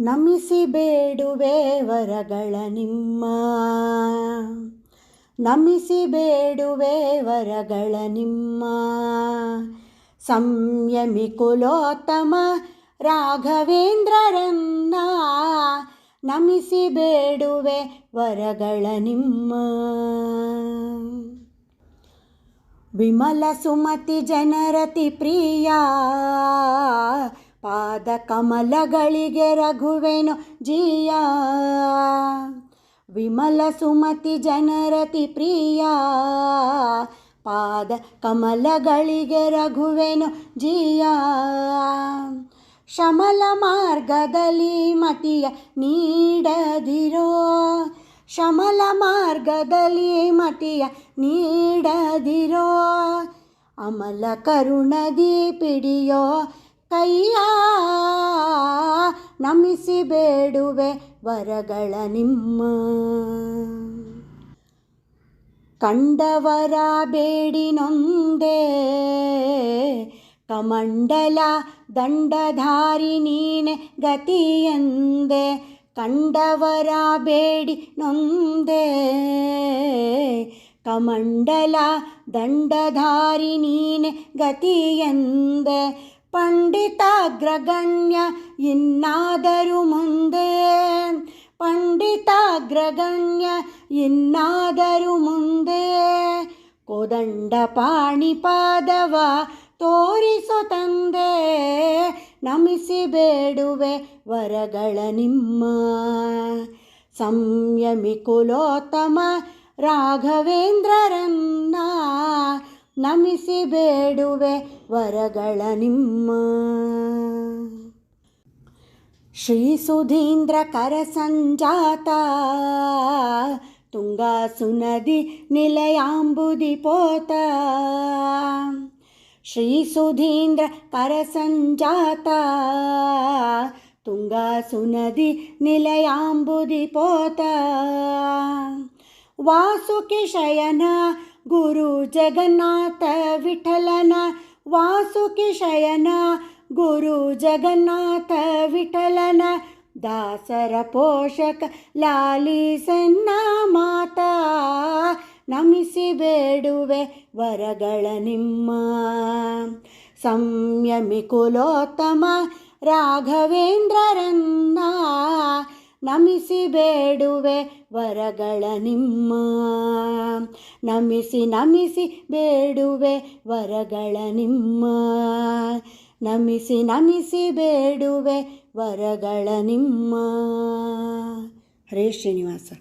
ನಮಿಸಿ ಬೇಡುವೆ ವರಗಳ ನಿಮ್ಮ. ನಮಿಸಿ ಬೇಡುವೆ ವರಗಳ ನಿಮ್ಮ. ಸಂಯಮಿ ಕುಲೋತ್ತಮ ರಾಘವೇಂದ್ರರನ್ನ. ನಮಿಸಿ ಬೇಡುವೆ ವರಗಳ ನಿಮ್ಮ. ವಿಮಲ ಸುಮತಿ ಜನರತಿ ಪ್ರಿಯ. ಪಾದ ಕಮಲಗಳಿಗೆ ರಘುವೆನು ಜಿಯ. ವಿಮಲ ಸುಮತಿ ಜನರತಿ ಪ್ರಿಯ. ಪಾದ ಕಮಲಗಳಿಗೆ ರಘುವೆನು ಜಿಯ. ಶಮಲ ಮಾರ್ಗದಲ್ಲಿ ಮತಿಯ ನೀಡದಿರೋ. ಶಮಲ ಮಾರ್ಗದಲ್ಲಿ ಮತಿಯ ನೀಡದಿರೋ. ಅಮಲ ಕರುಣದಿ ಪಿಡಿಯೋ. ಕೈಯ, ನಮಿಸಿ ಬೇಡುವೆ ವರಗಳ ನಿಮ್ಮ. ಕಂಡವರ ಬೇಡಿ ನೊಂದೆ ಕಮಂಡಲ ದಂಡಧಾರಿ ನೀನೆ ಗತಿಯಂದೆ. ಕಂಡವರ ಬೇಡಿ ನೊಂದೆ ಕಮಂಡಲ ದಂಡಧಾರಿ ನೀನೆ ಗತಿಯಂದೆ. ಪಂಡಿತಾಗ್ರಗಣ್ಯ ಇನ್ನಾದರೂ ಮುಂದೆ ಪಂಡಿತಾಗ್ರಗಣ್ಯ ಇನ್ನಾದರೂ ಮುಂದೆ ಕೋದಂಡ ಪಾಣಿಪಾದವ ತೋರಿಸೋ ತಂದೆ ನಮಿಸಿ ಬೇಡುವೆ ವರಗಳ ನಿಮ್ಮ ಸಂಯಮಿ ಕುಲೋತ್ತಮ ರಾಘವೇಂದ್ರರನ್ನ ನಮಿಸಿ ಬೇಡುವೆ ವರಗಳ ನಿಮ್ಮ. ಶ್ರೀ ಸುಧೀಂದ್ರ ಕರ ಸಂಜಾತ ತುಂಗಾ ಸುನದಿ ನಿಲಯಾಂಬುದಿ ಪೋತ. ಶ್ರೀ ಸುಧೀಂದ್ರ ಕರ ಸಂಜಾತ ತುಂಗಾ ಸುನದಿ ನಿಲಯಾಂಬುದಿ ಪೋತ. ವಾಸುಕಿ ಶಯನ ಗುರು ಜಗನ್ನಾಥ ವಿಠಲನ ವಾಸುಕಿ ಶಯನ ಗುರು ಜಗನ್ನಾಥ ವಿಠಲನ, ದಾಸರ ಪೋಷಕ ಲಾಲಿಸನ್ನ ಮಾತಾ, ನಮಿಸಿ ಬೇಡುವೆ ವರಗಳ ನಿಮ್ಮ. ಸಂಯಮಿ ಕುಲೋತ್ತಮ ರಾಘವೇಂದ್ರರನ್ನ ನಮಿಸಿ ಬೇಡುವೆ ವರಗಳ ನಿಮ್ಮ. ನಮಿಸಿ ನಮಿಸಿ ಬೇಡುವೆ ವರಗಳ ನಿಮ್ಮ. ನಮಿಸಿ ನಮಿಸಿ ಬೇಡುವೆ ವರಗಳ ನಿಮ್ಮ. ಹರೇ ಶ್ರೀನಿವಾಸ.